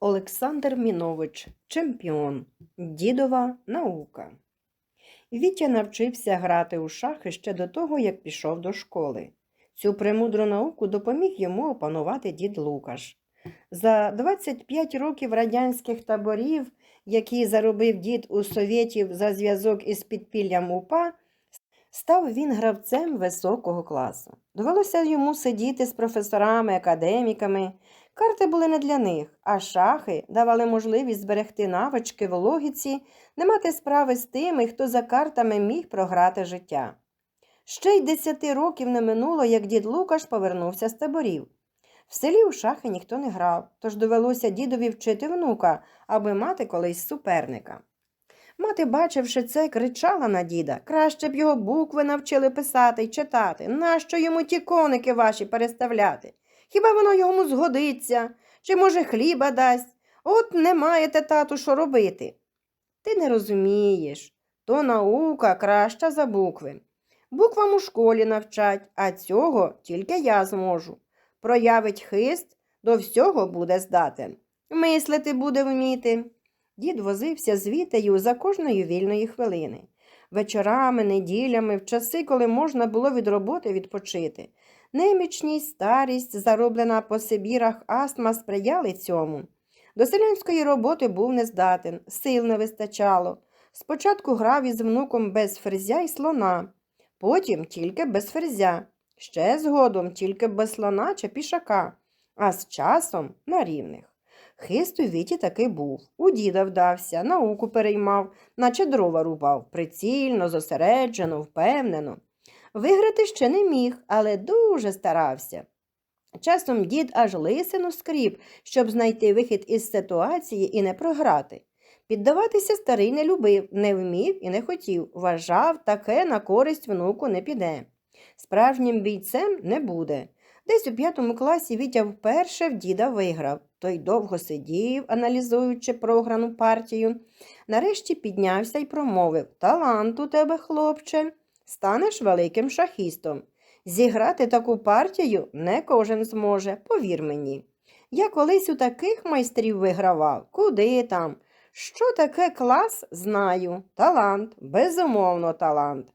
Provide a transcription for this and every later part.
Олександр Мінович, чемпіон, дідова наука. Вітя навчився грати у шахи ще до того, як пішов до школи. Цю премудру науку допоміг йому опанувати дід Лукаш. За 25 років радянських таборів, які заробив дід у совєтів за зв'язок із підпіллям УПА, став він гравцем високого класу. Довелося йому сидіти з професорами, академіками. Карти були не для них, а шахи давали можливість зберегти навички в логіці, не мати справи з тими, хто за картами міг програти життя. Ще й десяти років не минуло, як дід Лукаш повернувся з таборів. В селі у шахи ніхто не грав, тож довелося дідові вчити внука, аби мати колись суперника. Мати, бачивши це, кричала на діда краще б його букви навчили писати й читати. Нащо йому ті коники ваші переставляти? Хіба воно йому згодиться? Чи, може, хліба дасть? От не маєте, тату, що робити. Ти не розумієш. То наука краща за букви. Буквам у школі навчать, а цього тільки я зможу. Проявить хист, до всього буде здатен. Мислити буде вміти. Дід возився з Вітею за кожної вільної хвилини. Вечорами, неділями, в часи, коли можна було від роботи відпочити. Немічність, старість, зароблена по Сибірах астма сприяли цьому. До селянської роботи був нездатен, сил не вистачало. Спочатку грав із внуком без ферзя і слона, потім тільки без ферзя, ще згодом тільки без слона чи пішака, а з часом на рівних. Хист у віті таки був. У діда вдався, науку переймав, наче дрова рубав, прицільно, зосереджено, впевнено. Виграти ще не міг, але дуже старався. Часом дід аж лисину скріп, щоб знайти вихід із ситуації і не програти. Піддаватися старий не любив, не вмів і не хотів, вважав, таке на користь внуку не піде. Справжнім бійцем не буде. Десь у п'ятому класі Вітя вперше в діда виграв. Той довго сидів, аналізуючи програну партію. Нарешті піднявся і промовив Талант у тебе, хлопче, станеш великим шахістом. Зіграти таку партію не кожен зможе, повір мені. Я колись у таких майстрів вигравав. Куди там? Що таке клас, знаю. Талант, безумовно, талант.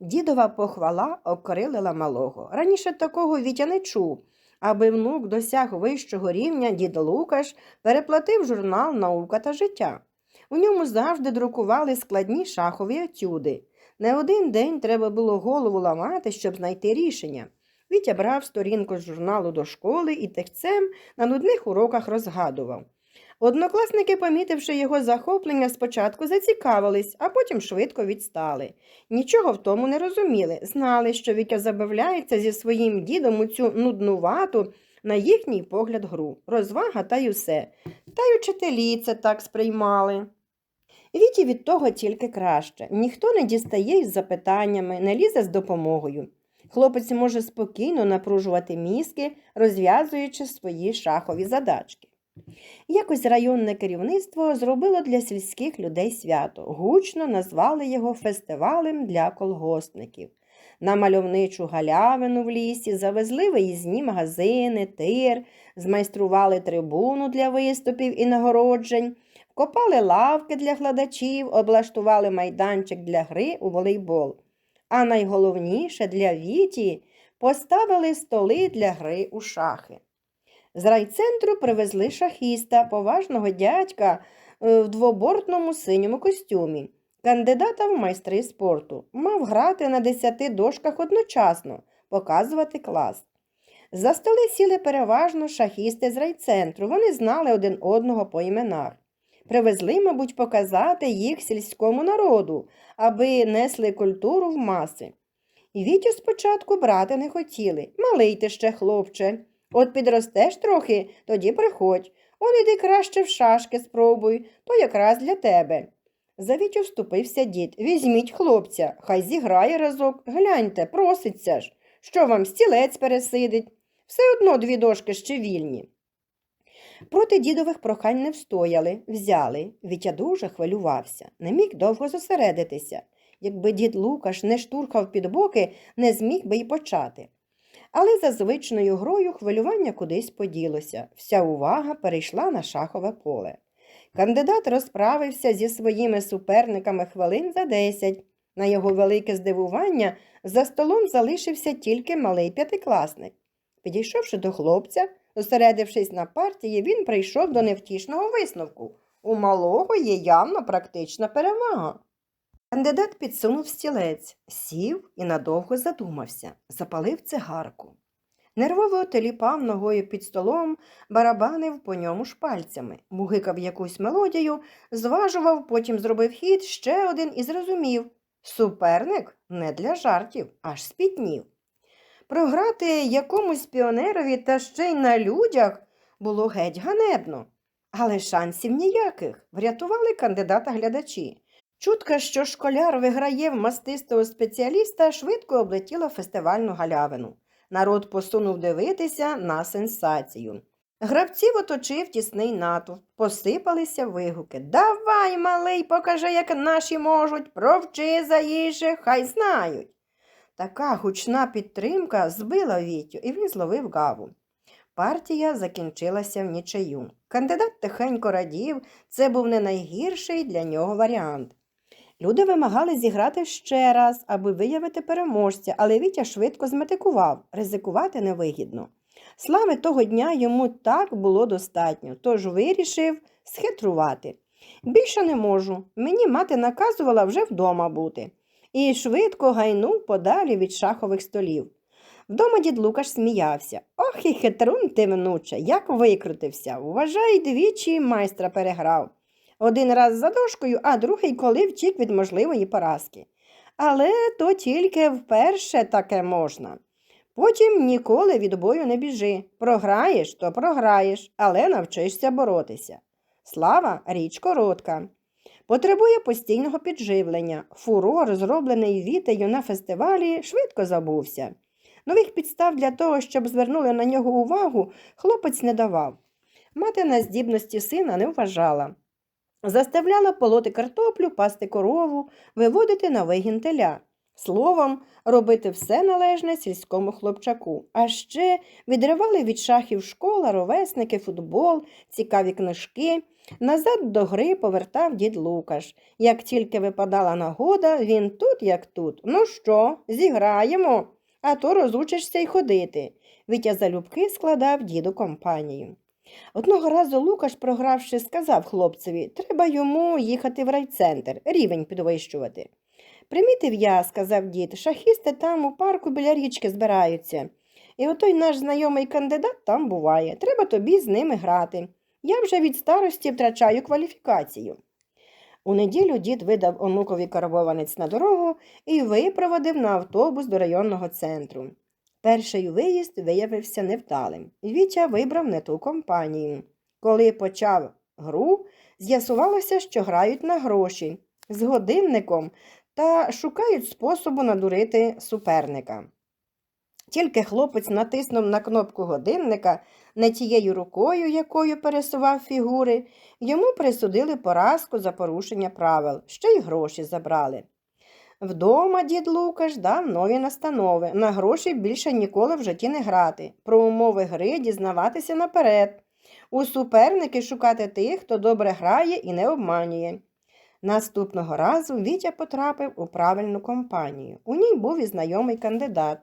Дідова похвала окрилила малого. Раніше такого Вітя не чув. Аби внук досяг вищого рівня, дід Лукаш переплатив журнал Наука та життя. У ньому завжди друкували складні шахові етюди. Не один день треба було голову ламати, щоб знайти рішення. Вітя брав сторінку з журналу до школи і тихцем на нудних уроках розгадував. Однокласники, помітивши його захоплення, спочатку зацікавились, а потім швидко відстали. Нічого в тому не розуміли, знали, що Вітя забавляється зі своїм дідом у цю нуднувату, на їхній погляд, гру, розвага та й усе. Та й учителі це так сприймали. Віті від того тільки краще. Ніхто не дістає із запитаннями, не лізе з допомогою. Хлопець може спокійно напружувати мізки, розв'язуючи свої шахові задачки. Якось районне керівництво зробило для сільських людей свято, гучно назвали його фестивалем для колгоспників. На мальовничу галявину в лісі завезли виїзні магазини, тир, змайстрували трибуну для виступів і нагороджень, вкопали лавки для гладачів, облаштували майданчик для гри у волейбол. А найголовніше для Віті поставили столи для гри у шахи. З райцентру привезли шахіста, поважного дядька е, в двобортному синьому костюмі, кандидата в майстри спорту. Мав грати на десяти дошках одночасно, показувати клас. За столи сіли переважно шахісти з райцентру. Вони знали один одного по іменах. Привезли, мабуть, показати їх сільському народу, аби несли культуру в маси. І Вітю спочатку брати не хотіли. Малий ти ще, хлопче. От підростеш трохи, тоді приходь. Он іди краще в шашки спробуй, то якраз для тебе. За Вітю вступився дід. Візьміть хлопця, хай зіграє разок. Гляньте, проситься ж. Що вам стілець пересидить? Все одно дві дошки ще вільні. Проти дідових прохань не встояли, взяли. Вітя дуже хвилювався, не міг довго зосередитися. Якби дід Лукаш не штурхав під боки, не зміг би й почати. Але за звичною грою хвилювання кудись поділося. Вся увага перейшла на шахове поле. Кандидат розправився зі своїми суперниками хвилин за десять. На його велике здивування за столом залишився тільки малий п'ятикласник. Підійшовши до хлопця, зосередившись на партії, він прийшов до невтішного висновку. У малого є явно практична перевага. Кандидат підсунув стілець, сів і надовго задумався, запалив цигарку. Нервово теліпав ногою під столом, барабанив по ньому шпальцями, мугикав якусь мелодію, зважував, потім зробив хід ще один і зрозумів. Суперник не для жартів, аж спітнів. Програти якомусь піонерові та ще й на людях було геть ганебно. Але шансів ніяких врятували кандидата глядачі. Чутка, що школяр виграє в мастистого спеціаліста, швидко облетіла фестивальну галявину. Народ посунув дивитися на сенсацію. Гравців оточив тісний натовп, посипалися вигуки. Давай, малий, покажи, як наші можуть, провчи заїжджи, хай знають. Така гучна підтримка збила Вітю, і він зловив гаву. Партія закінчилася в нічию. Кандидат тихенько радів, це був не найгірший для нього варіант. Люди вимагали зіграти ще раз, аби виявити переможця, але Вітя швидко зметикував, ризикувати невигідно. Слави того дня йому так було достатньо, тож вирішив схитрувати. Більше не можу, мені мати наказувала вже вдома бути. І швидко гайнув подалі від шахових столів. Вдома дід Лукаш сміявся. Ох і хитрун ти, внуче, як викрутився. Вважай, двічі майстра переграв. Один раз за дошкою, а другий коли втік від можливої поразки. Але то тільки вперше таке можна. Потім ніколи від бою не біжи. Програєш, то програєш, але навчишся боротися. Слава річ коротка. Потребує постійного підживлення. Фурор, зроблений вітею на фестивалі, швидко забувся. Нових підстав для того, щоб звернули на нього увагу, хлопець не давав. Мати на здібності сина не вважала. Заставляла полоти картоплю, пасти корову, виводити на вигін теля. Словом, робити все належне сільському хлопчаку. А ще відривали від шахів школа, ровесники, футбол, цікаві книжки. Назад до гри повертав дід Лукаш. Як тільки випадала нагода, він тут, як тут. Ну що, зіграємо, а то розучишся й ходити. Вітя залюбки складав діду компанію. Одного разу Лукаш, програвши, сказав хлопцеві, треба йому їхати в райцентр, рівень підвищувати. Примітив я, сказав дід, шахісти там у парку біля річки збираються. І отой наш знайомий кандидат там буває. Треба тобі з ними грати. Я вже від старості втрачаю кваліфікацію. У неділю дід видав онукові карбованець на дорогу і випроводив на автобус до районного центру. Перший виїзд виявився невдалим. Вітя вибрав не ту компанію. Коли почав гру, з'ясувалося, що грають на гроші з годинником та шукають способу надурити суперника. Тільки хлопець натиснув на кнопку годинника не тією рукою, якою пересував фігури, йому присудили поразку за порушення правил, ще й гроші забрали. Вдома дід Лукаш дав нові настанови. На гроші більше ніколи в житті не грати. Про умови гри дізнаватися наперед. У суперники шукати тих, хто добре грає і не обманює. Наступного разу Вітя потрапив у правильну компанію. У ній був і знайомий кандидат.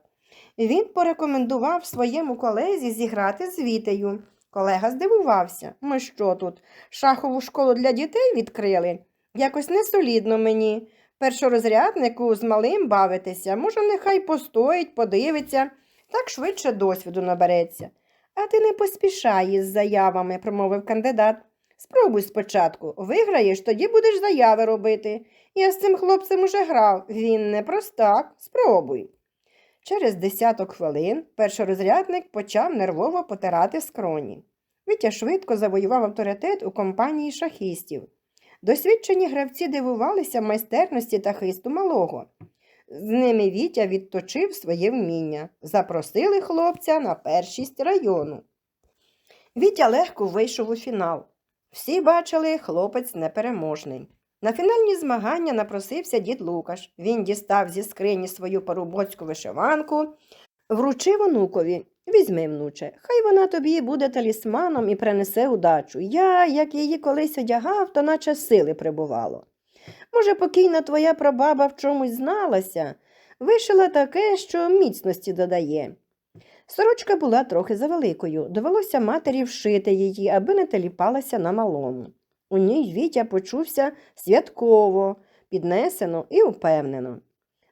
Він порекомендував своєму колезі зіграти з Вітею. Колега здивувався. Ми що тут? Шахову школу для дітей відкрили? Якось несолідно мені. Першорозряднику з малим бавитися, може, нехай постоїть, подивиться, так швидше досвіду набереться. А ти не поспішай із заявами, промовив кандидат. Спробуй спочатку. Виграєш, тоді будеш заяви робити. Я з цим хлопцем уже грав. Він не простак. Спробуй. Через десяток хвилин першорозрядник почав нервово потирати скроні. Вітя швидко завоював авторитет у компанії шахістів. Досвідчені гравці дивувалися майстерності та хисту малого. З ними Вітя відточив своє вміння. Запросили хлопця на першість району. Вітя легко вийшов у фінал. Всі бачили, хлопець непереможний. На фінальні змагання напросився дід Лукаш. Він дістав зі скрині свою парубоцьку вишиванку, Вручив онукові. Візьми, внуче, хай вона тобі буде талісманом і принесе удачу. Я, як її колись одягав, то наче сили прибувало. Може, покійна твоя прабаба в чомусь зналася, вишила таке, що міцності додає. Сорочка була трохи завеликою, довелося матері вшити її, аби не теліпалася на малому. У ній Вітя почувся святково, піднесено і впевнено.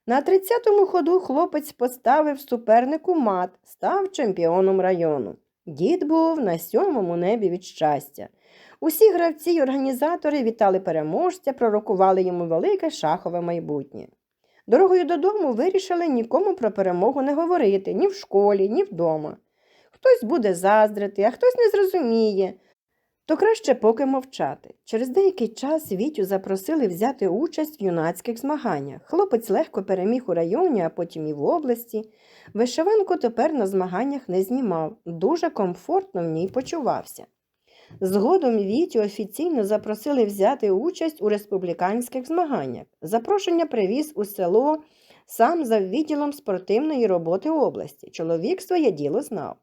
На тридцятому ходу хлопець поставив супернику мат, став чемпіоном району. Дід був на сьомому небі від щастя. Усі гравці й організатори вітали переможця, пророкували йому велике шахове майбутнє. Дорогою додому вирішили нікому про перемогу не говорити ні в школі, ні вдома. Хтось буде заздрити, а хтось не зрозуміє. То краще поки мовчати. Через деякий час Вітю запросили взяти участь в юнацьких змаганнях. Хлопець легко переміг у районі, а потім і в області. Вишиванку тепер на змаганнях не знімав, дуже комфортно в ній почувався. Згодом Вітю офіційно запросили взяти участь у республіканських змаганнях. Запрошення привіз у село сам за відділом спортивної роботи області. Чоловік своє діло знав.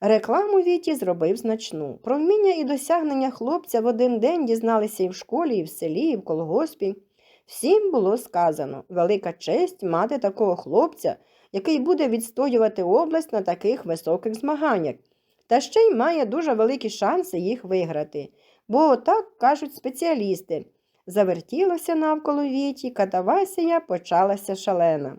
Рекламу Віті зробив значну. Про вміння і досягнення хлопця в один день дізналися і в школі, і в селі, і в колгоспі. Всім було сказано велика честь мати такого хлопця, який буде відстоювати область на таких високих змаганнях, та ще й має дуже великі шанси їх виграти. Бо так кажуть спеціалісти. Завертілося навколо Віті, катавасія почалася шалена.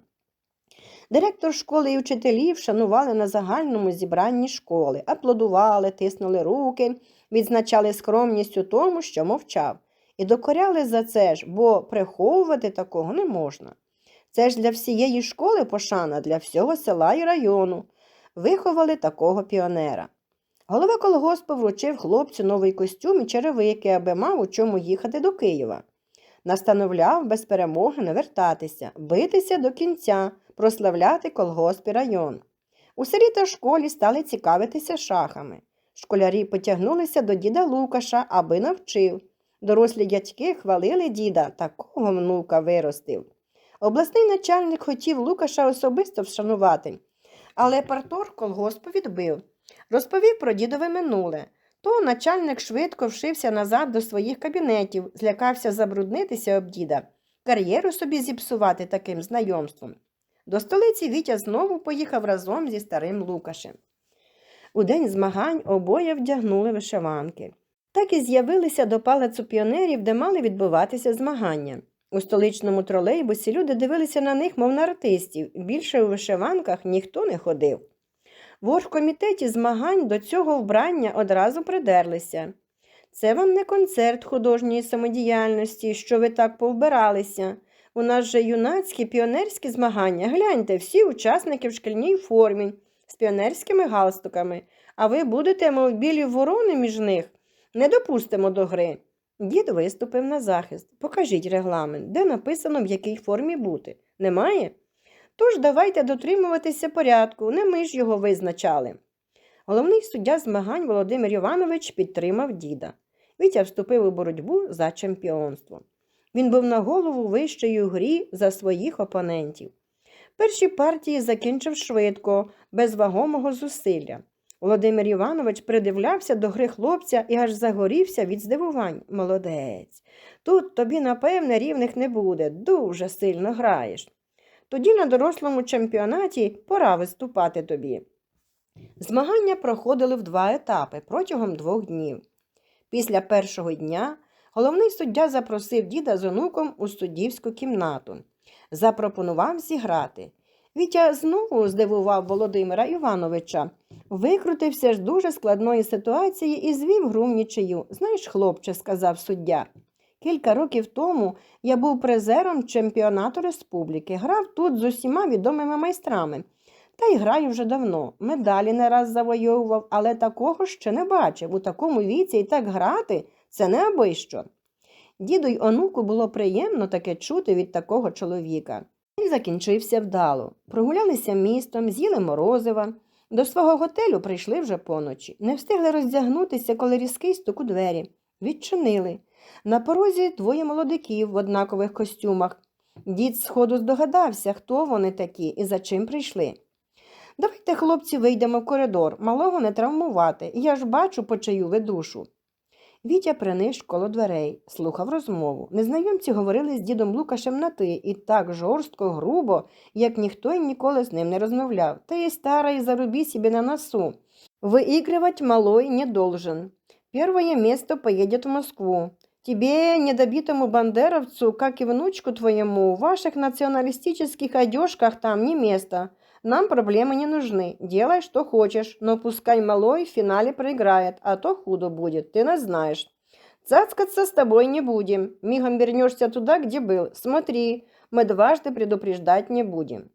Директор школи і вчителі вшанували на загальному зібранні школи, аплодували, тиснули руки, відзначали скромність у тому, що мовчав, і докоряли за це ж, бо приховувати такого не можна. Це ж для всієї школи пошана, для всього села і району. Виховали такого піонера. Голова колгоспу вручив хлопцю новий костюм і черевики, аби мав у чому їхати до Києва. Настановляв без перемоги не вертатися, битися до кінця, прославляти колгосп і район. У селі та школі стали цікавитися шахами. Школярі потягнулися до діда Лукаша, аби навчив. Дорослі дядьки хвалили діда, такого внука виростив. Обласний начальник хотів Лукаша особисто вшанувати, але партор колгоспу відбив. Розповів про дідове минуле. То начальник швидко вшився назад до своїх кабінетів, злякався забруднитися об діда, кар'єру собі зіпсувати таким знайомством. До столиці Вітя знову поїхав разом зі старим Лукашем. У день змагань обоє вдягнули вишиванки. Так і з'явилися до палацу піонерів, де мали відбуватися змагання. У столичному тролейбусі люди дивилися на них, мов на артистів. Більше у вишиванках ніхто не ходив. В оргкомітеті змагань до цього вбрання одразу придерлися. Це вам не концерт художньої самодіяльності, що ви так повбиралися. У нас же юнацькі піонерські змагання. Гляньте, всі учасники в шкільній формі, з піонерськими галстуками, а ви будете, мов білі ворони між них. Не допустимо до гри. Дід виступив на захист. Покажіть регламент, де написано, в якій формі бути. Немає? Тож давайте дотримуватися порядку, не ми ж його визначали. Головний суддя змагань Володимир Іванович підтримав діда. Вітя вступив у боротьбу за чемпіонство. Він був на голову вищої грі за своїх опонентів. Перші партії закінчив швидко, без вагомого зусилля. Володимир Іванович придивлявся до гри хлопця і аж загорівся від здивувань. Молодець. Тут тобі, напевне, рівних не буде, дуже сильно граєш. Тоді на дорослому чемпіонаті пора виступати тобі. Змагання проходили в два етапи протягом двох днів. Після першого дня головний суддя запросив діда з онуком у суддівську кімнату. Запропонував зіграти. Вітя знову здивував Володимира Івановича. Викрутився ж дуже складної ситуації і звів гру в нічию. Знаєш, хлопче, сказав суддя. Кілька років тому я був призером чемпіонату республіки, грав тут з усіма відомими майстрами. Та й граю вже давно. Медалі не раз завойовував, але такого ще не бачив. У такому віці і так грати це не аби що. Діду й онуку було приємно таке чути від такого чоловіка. Він закінчився вдало. Прогулялися містом, з'їли морозива. До свого готелю прийшли вже поночі. Не встигли роздягнутися, коли різкий стук у двері. Відчинили. На порозі двоє молодиків в однакових костюмах. Дід сходу здогадався, хто вони такі і за чим прийшли. Давайте, хлопці, вийдемо в коридор, малого не травмувати. Я ж бачу, по чию ви душу. Вітя приниш коло дверей, слухав розмову. Незнайомці говорили з дідом Лукашем на ти і так жорстко, грубо, як ніхто й ніколи з ним не розмовляв. Ти, старий, заруби себе на носу. Выигрывать малой не должен. Первое место поедет в Москву. Тебе, недобитому бандеровцу, как и внучку твоему, в ваших националистических одежках там не место. Нам проблемы не нужны. Делай, что хочешь, но пускай малой в финале проиграет, а то худо будет, ты нас знаешь. Цацкаться с тобой не будем. Мигом вернешься туда, где был. Смотри, мы дважды предупреждать не будем.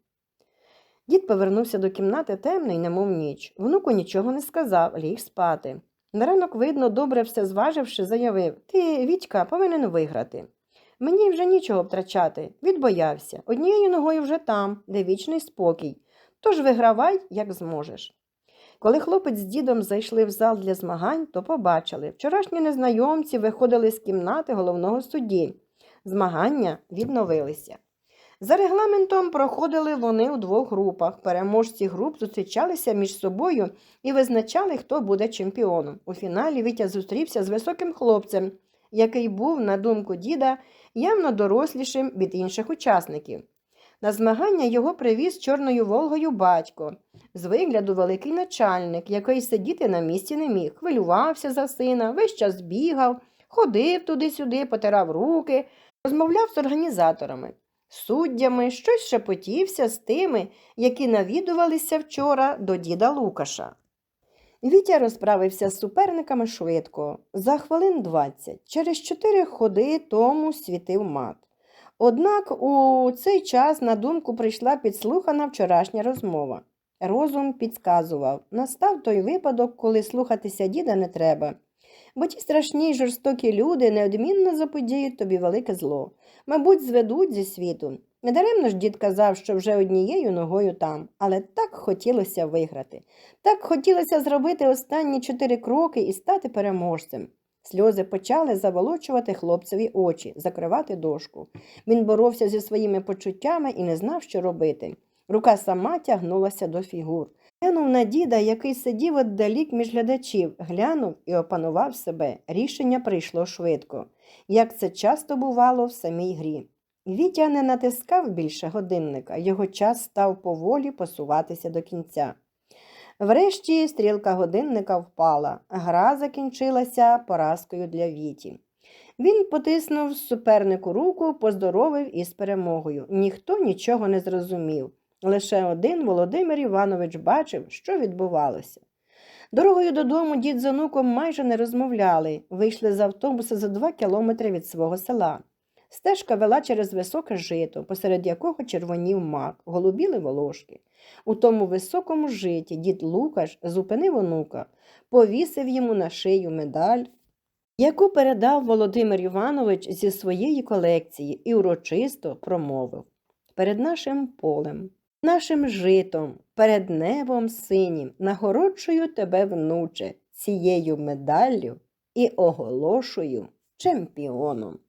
Дід повернувся до кімнати темний, немов ніч. Внуку нічого не сказав, ліг спати. На ранок, видно, добре все зваживши, заявив Ти, Вітька, повинен виграти. Мені вже нічого втрачати. Відбоявся. Однією ногою вже там, де вічний спокій. Тож вигравай, як зможеш. Коли хлопець з дідом зайшли в зал для змагань, то побачили вчорашні незнайомці виходили з кімнати головного судді. Змагання відновилися. За регламентом проходили вони у двох групах. Переможці груп зустрічалися між собою і визначали, хто буде чемпіоном. У фіналі Вітя зустрівся з високим хлопцем, який був, на думку діда, явно дорослішим від інших учасників. На змагання його привіз чорною Волгою батько, з вигляду великий начальник, який сидіти на місці не міг, хвилювався за сина, весь час бігав, ходив туди-сюди, потирав руки, розмовляв з організаторами суддями, щось шепотівся з тими, які навідувалися вчора до діда Лукаша. Вітя розправився з суперниками швидко, за хвилин двадцять. Через чотири ходи тому світив мат. Однак у цей час на думку прийшла підслухана вчорашня розмова. Розум підказував настав той випадок, коли слухатися діда не треба, бо ті страшні й жорстокі люди неодмінно заподіють тобі велике зло мабуть, зведуть зі світу. Недаремно ж дід казав, що вже однією ногою там, але так хотілося виграти. Так хотілося зробити останні чотири кроки і стати переможцем. Сльози почали заволочувати хлопцеві очі, закривати дошку. Він боровся зі своїми почуттями і не знав, що робити. Рука сама тягнулася до фігур. Глянув на діда, який сидів отдалік між глядачів, глянув і опанував себе. Рішення прийшло швидко, як це часто бувало в самій грі. Вітя не натискав більше годинника, його час став поволі посуватися до кінця. Врешті стрілка годинника впала, гра закінчилася поразкою для Віті. Він потиснув супернику руку, поздоровив із перемогою. Ніхто нічого не зрозумів. Лише один Володимир Іванович бачив, що відбувалося. Дорогою додому дід з онуком майже не розмовляли, вийшли з автобуса за два кілометри від свого села. Стежка вела через високе жито, посеред якого червонів мак, голубіли волошки. У тому високому житі дід Лукаш зупинив онука, повісив йому на шию медаль, яку передав Володимир Іванович зі своєї колекції і урочисто промовив перед нашим полем нашим житом, перед небом синім, нагороджую тебе, внуче, цією медаллю і оголошую чемпіоном.